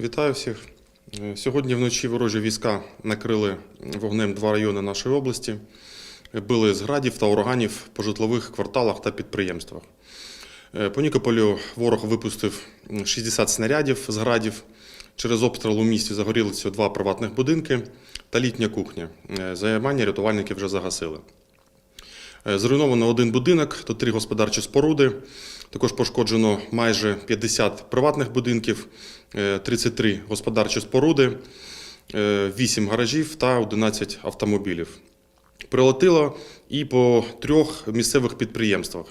Вітаю всіх. Е, Сьогодні вночі ворожі війська накрили вогнем два райони нашої області. Е, Били з градів та ураганів по житлових кварталах та підприємствах. Е, По Нікополю ворог випустив м, 60 снарядів з градів. Через обстріл у місті загорілися два приватних будинки та літня кухня. Займання рятувальники вже загасили. Зруйновано один будинок та три господарчі споруди. Також пошкоджено майже 50 приватних будинків, е, 33 господарчі споруди, 8 гаражів та 11 автомобілів. Прилетіло і по трьох місцевих підприємствах.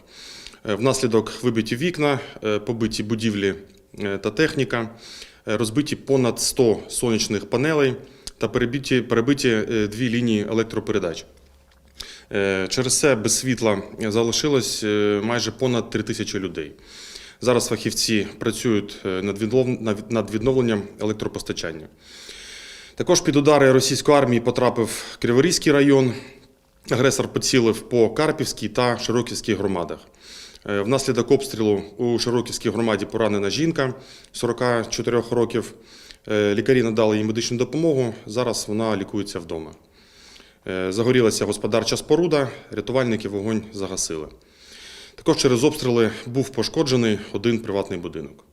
Е, Внаслідок вибиті вікна, е, побиті будівлі е, та техніка, е, розбиті понад 100 сонячних панелей та перебиті, перебиті е, дві лінії електропередач. Е, Через це без світла залишилось е, майже понад 3 тисячі людей. Зараз фахівці працюють е, над відновленням електропостачання. Також під удари російської армії потрапив Криворізький район. Агресор поцілив по Карпівській та Широківській громадах. Внаслідок обстрілу у Широківській громаді поранена жінка 44 років. Лікарі надали їй медичну допомогу. Зараз вона лікується вдома. Е, Загорілася господарча споруда, рятувальники вогонь загасили. Також через обстріли був пошкоджений один приватний будинок.